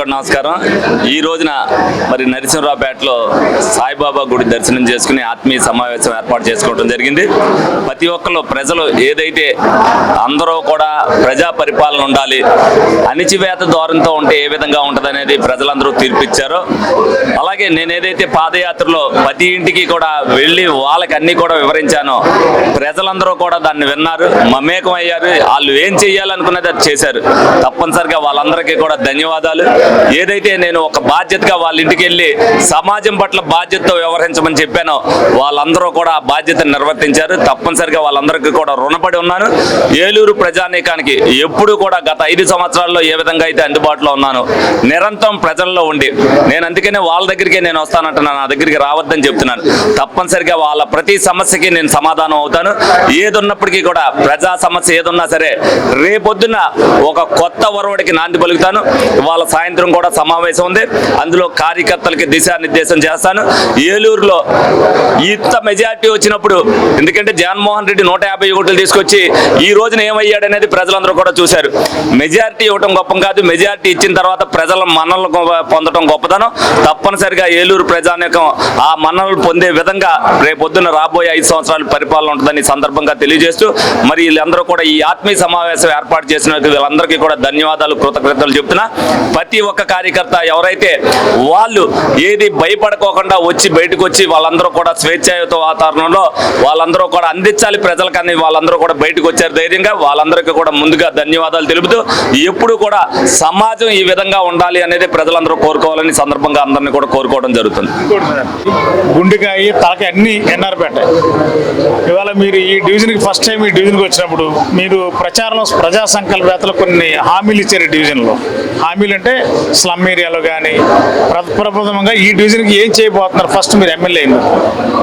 అందరికి నమస్కారం. ఈ రోజున మరి నరసింహరావుపేటలో సాయిబాబా గుడి దర్శనం చేసుకుని ఆత్మీయ సమావేశం ఏర్పాటు చేసుకోవడం జరిగింది. ప్రతి ఒక్కరు ప్రజలు ఏదైతే అందరూ కూడా ప్రజా పరిపాలన ఉండాలి అణిచివేత దూరంతో ఉంటే ఏ విధంగా ఉంటుందనేది ప్రజలందరూ తీర్పిచ్చారో. అలాగే నేను ఏదైతే పాదయాత్రలో ప్రతి ఇంటికి కూడా వెళ్ళి వాళ్ళకి అన్ని కూడా వివరించానో. ప్రజలందరూ కూడా దాన్ని విన్నారు మమేకం అయ్యారు వాళ్ళు ఏం చెయ్యాలనుకున్నది అది చేశారు. తప్పనిసరిగా వాళ్ళందరికీ కూడా ధన్యవాదాలు. ఏదైతే నేను ఒక బాధ్యతగా వాళ్ళ ఇంటికి వెళ్ళి సమాజం పట్ల బాధ్యతతో వ్యవహరించమని చెప్పానో వాళ్ళందరూ కూడా ఆ బాధ్యతను నిర్వర్తించారు. తప్పనిసరిగా వాళ్ళందరికీ కూడా రుణపడి ఉన్నాను. ఏలూరు ప్రజానీకానికి ఎప్పుడు కూడా గత ఐదు సంవత్సరాల్లో ఏ విధంగా అయితే అందుబాటులో ఉన్నాను నిరంతరం ప్రజల్లో ఉండి నేను అందుకనే వాళ్ళ దగ్గరికే నేను వస్తానంటున్నాను నా దగ్గరికి రావద్దని చెప్తున్నాను. తప్పనిసరిగా వాళ్ళ ప్రతి సమస్యకి నేను సమాధానం అవుతాను. ఏదున్నప్పటికీ కూడా ప్రజా సమస్య ఏదున్నా సరే రేపొద్దున ఒక కొత్త వరవడికి నాంది పలుకుతాను. వాళ్ళ సాయంత్రం కూడా సమావేశం ఉంది. అందులో కార్యకర్తలకి దిశానిర్దేశం చేస్తాను. ఏలూరులో ఇంత మెజార్టీ వచ్చినప్పుడు ఎందుకంటే జగన్మోహన్ రెడ్డి నూట యాభై ఓట్లు తీసుకొచ్చి ఈ రోజున ఏమయ్యాడనేది ప్రజలందరూ కూడా చూశారు. మెజార్టీ ఇవ్వటం గొప్పం కాదు. మెజారిటీ ఇచ్చిన తర్వాత ప్రజల మన్నలు పొందడం గొప్పదనం తప్పనిసరిగా ఏలూరు ప్రజానేకం ఆ మన్నలు పొందే విధంగా రేపొద్దున రాబోయే ఐదు సంవత్సరాల పరిపాలన ఉంటుందని సందర్భంగా తెలియజేస్తూ మరి వీళ్ళందరూ కూడా ఈ ఆత్మీయ సమావేశం ఏర్పాటు చేసిన వీళ్ళందరికీ కూడా ధన్యవాదాలు కృతజ్ఞతలు చెప్తున్నా. ప్రతి ఒక్క కార్యకర్త ఎవరైతే వాళ్ళు ఏది భయపడుకోకుండా వచ్చి బయటకు వచ్చి వాళ్ళందరూ కూడా స్వేచ్ఛాయుత వాతావరణంలో వాళ్ళందరూ కూడా అందించాలి ప్రజలకని వాళ్ళందరూ కూడా బయటకు వచ్చారు ధైర్యంగా. వాళ్ళందరికీ కూడా ముందుగా ధన్యవాదాలు తెలుపుతూ ఎప్పుడు కూడా సమాజం ఈ విధంగా ఉండాలి అనేది ప్రజలందరూ కోరుకోవాలని సందర్భంగా అందరినీ కూడా కోరుకోవడం జరుగుతుంది. గుండెకాయ తలకి అన్ని ఎన్ఆర్పేట ఇవాళ మీరు ఈ డివిజన్కి ఫస్ట్ టైం ఈ డివిజన్కి వచ్చినప్పుడు మీరు ప్రచారంలో ప్రజా సంకల్పేతలు కొన్ని హామీలు ఇచ్చారు ఈ డివిజన్లో. హామీలు అంటే స్లమ్ ఏరియాలో కానీ ప్రప్రథమంగా ఈ డివిజన్కి ఏం చేయబోతున్నారు? ఫస్ట్ మీరు ఎమ్మెల్యే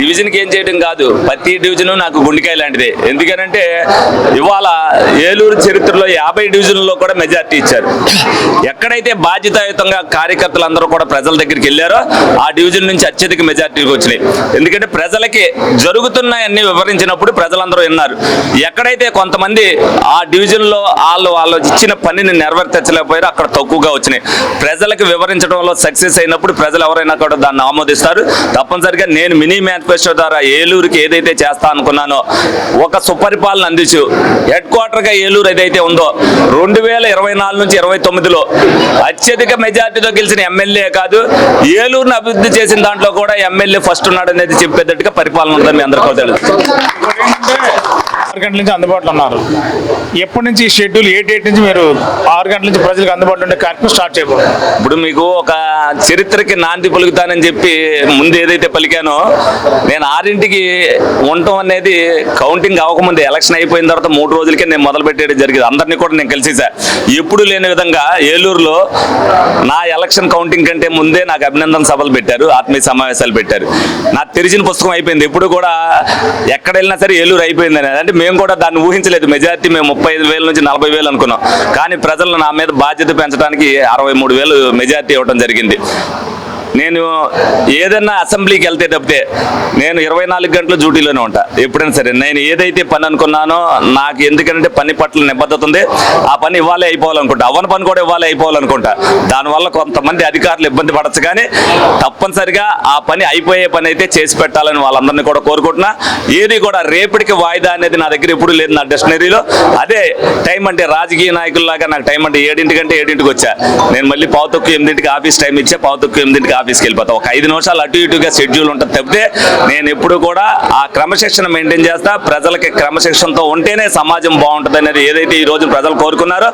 డివిజన్కి ఏం చేయడం కాదు. ప్రతి డివిజను నాకు గుండెకాయ లాంటిదే. ఎందుకనంటే ఇవాళ ఏలూరు చరిత్రలో యాభై డివిజన్లలో కూడా మెజార్టీ ఇచ్చారు. ఎక్కడైతే బాధ్యతాయుతంగా కార్యకర్తలందరూ కూడా ప్రజల దగ్గరికి వెళ్ళారో ఆ డివిజన్ నుంచి అత్యధిక మెజార్టీకి వచ్చినాయి. ఎందుకంటే ప్రజలకి జరుగుతున్నాయన్నీ వివరించినప్పుడు ప్రజలందరూ విన్నారు. ఎక్కడైతే కొంతమంది ఆ డివిజన్లో వాళ్ళు వాళ్ళు ఇచ్చిన పనిని నెరవేర్చలేకపోయారో అక్కడ తక్కువగా వచ్చినాయి. ప్రజలకు వివరించడంలో సక్సెస్ అయినప్పుడు ప్రజలు ఎవరైనా కూడా దాన్ని ఆమోదిస్తారు. తప్పనిసరిగా నేను మినీ మేనిఫెస్టో ద్వారా ఏలూరుకి ఏదైతే చేస్తా అనుకున్నానో ఒక సుపరిపాలన అందించు. హెడ్ క్వార్టర్గా ఏలూరు ఏదైతే ఉందో రెండు వేల ఇరవై నాలుగు నుంచి ఇరవై తొమ్మిదిలో అత్యధిక మెజార్టీతో గెలిచిన ఎమ్మెల్యే కాదు ఏలూరుని అభివృద్ధి చేసిన దాంట్లో కూడా ఎమ్మెల్యే ఫస్ట్ ఉన్నాడు అనేది చెప్పేటట్టుగా పరిపాలన ఉందని అందరికీ తెలుసు. ఆరు గంటల నుంచి అందుబాటులో ఉన్నారు. ఎప్పటి నుంచి ఈ షెడ్యూల్ ఏ డేట్ నుంచి మీరు ఆరు గంటల నుంచి ప్రజలకు అందుబాటులో ఉండే కార్యక్రమం స్టార్ట్ చేయబోతున్నారు? ఇప్పుడు మీకు ఒక చరిత్రకి నాంది పలుకుతానని చెప్పి ముందు ఏదైతే పలికానో నేను ఆరింటికి ఉండటం అనేది కౌంటింగ్ అవ్వకముందు ఎలక్షన్ అయిపోయిన తర్వాత మూడు రోజులకే నేను మొదలు పెట్టేయడం జరిగింది. అందరినీ కూడా నేను కలిసేసా. ఎప్పుడు లేని విధంగా ఏలూరులో నా ఎలక్షన్ కౌంటింగ్ కంటే ముందే నాకు అభినందన సభలు పెట్టారు ఆత్మీయ సమావేశాలు పెట్టారు. నాకు తెరిచిన పుస్తకం అయిపోయింది. ఎప్పుడు కూడా ఎక్కడ వెళ్ళినా సరే ఏలూరు అయిపోయింది అంటే మేము కూడా దాన్ని ఊహించలేదు. మెజారిటీ మేము ముప్పై ఐదు వేల నుంచి నలభై వేలు అనుకున్నాం. కానీ ప్రజలు నా మీద బాధ్యత పెంచడానికి అరవై మూడు వేలు మెజారిటీ ఇవ్వడం జరిగింది. నేను ఏదన్నా అసెంబ్లీకి వెళ్తే తప్పితే నేను ఇరవై నాలుగు గంటలు డ్యూటీలోనే ఉంటా. ఎప్పుడైనా సరే నేను ఏదైతే పని అనుకున్నానో నాకు ఎందుకంటే పని పట్ల నిబద్ధత ఉంది ఆ పని ఇవ్వాలే అయిపోవాలనుకుంటా. అవని పని కూడా ఇవ్వాలి అయిపోవాలనుకుంటా. దానివల్ల కొంతమంది అధికారులు ఇబ్బంది పడచ్చు కానీ తప్పనిసరిగా ఆ పని అయిపోయే పని అయితే చేసి పెట్టాలని వాళ్ళందరినీ కూడా కోరుకుంటున్నా. ఏది కూడా రేపటికి వాయిదా అనేది నా దగ్గర ఎప్పుడు లేదు నా డిక్షనరీలో. అదే టైం అంటే రాజకీయ నాయకుల్లాగా నాకు టైం అంటే ఏడింటికంటే ఏడింటికి వచ్చా. నేను మళ్ళీ పావు తక్కువ ఎనిమిదింటికి ఆఫీస్ టైం ఇచ్చా పావు తక్కువ ఎనిమిదింటికి ఆఫీస్కి వెళ్ళిపోతా. ఒక ఐదు నిమిషాలు అటు ఇటుగా షెడ్యూల్ ఉంటుంది తప్పితే నేను ఎప్పుడు కూడా ఆ క్రమశిక్షణ మెయింటైన్ చేస్తా. ప్రజలకి క్రమశిక్షణతో ఉంటేనే సమాజం బాగుంటుంది అనేది ఏదైతే ఈ రోజు ప్రజలు కోరుకున్నారో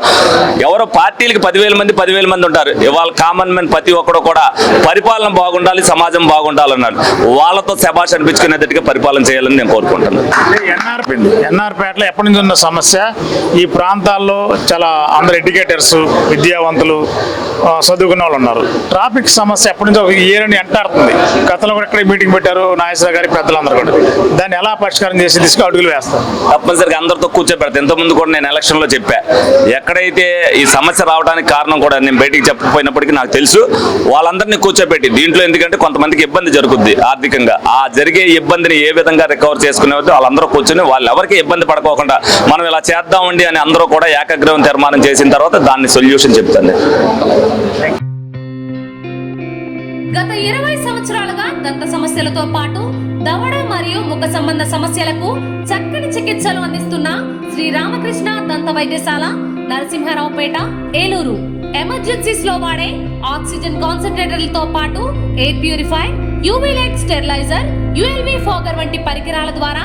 ఎవరో పార్టీలకి పదివేల మంది పదివేల మంది ఉంటారు. ఇవాళ కామన్ మెన్ ప్రతి ఒక్కడు కూడా పరిపాలన బాగుండాలి సమాజం బాగుండాలన్నారు వాళ్ళతో శబాష్ అనిపించుకునేటట్టుగా పరిపాలన చేయాలని నేను కోరుకుంటున్నాను. ఎన్ఆర్ ఎన్ఆర్పేటలో ఎప్పటి నుంచి ఉన్న సమస్య? ఈ ప్రాంతాల్లో చాలా అందరు ఎడ్యుకేటర్స్ విద్యావంతులు చదువుకున్న వాళ్ళు ఉన్నారు. ట్రాఫిక్ సమస్య ఎప్పటి నుంచి ఒక ఇయర్ ఎంటాడుతుంది. గతంలో కూడా ఎక్కడ మీటింగ్ పెట్టారు నాగేశ్వర గారి పెద్దలందరూ కూడా. దాన్ని ఎలా పరిష్కారం చేసి తీసుకు అడుగులు వేస్తారు? తప్పనిసరిగా అందరితో కూర్చోబెడతా ఇంతకుముందు కూడా నేను ఎలక్షన్లో చెప్పా. ఎక్కడైతే ఈ సమస్య రావడానికి కారణం కూడా నేను బయటికి చెప్పకపోయినప్పటికీ నాకు తెలుసు. వాళ్ళందరినీ కూర్చోబెట్టి దీంట్లో ఎందుకంటే కొంతమందికి ఇబ్బంది జరుగుద్ది ఆర్థికంగా. ఆ జరిగే ఇబ్బందిని ఏ విధంగా రికవర్ చేసుకునేవద్దు వాళ్ళందరూ కూర్చొని వాళ్ళు ఎవరికి ఇబ్బంది పడుకోకుండా మనం ఇలా చేద్దామండి అని అందరూ కూడా ఏకగ్రహం తీర్మానం చేసిన తర్వాత దాన్ని సొల్యూషన్ చెప్తాను. గత ఇరవై సంవత్సరాలుగా దంత సమస్యలతో పాటు దవడ మరియు ముఖ సంబంధ సమస్యలకు చక్కని చికిత్సలు అందిస్తున్న శ్రీ రామకృష్ణ దంత వైద్యశాల నరసింహారావుపేట ఏలూరు. ఎమర్జెన్సీస్లో వాడే ఆక్సిజన్ కాన్సన్ట్రేటర్లతో పాటు air purify UV light steriliser ULV fogger వంటి పరికరాల ద్వారా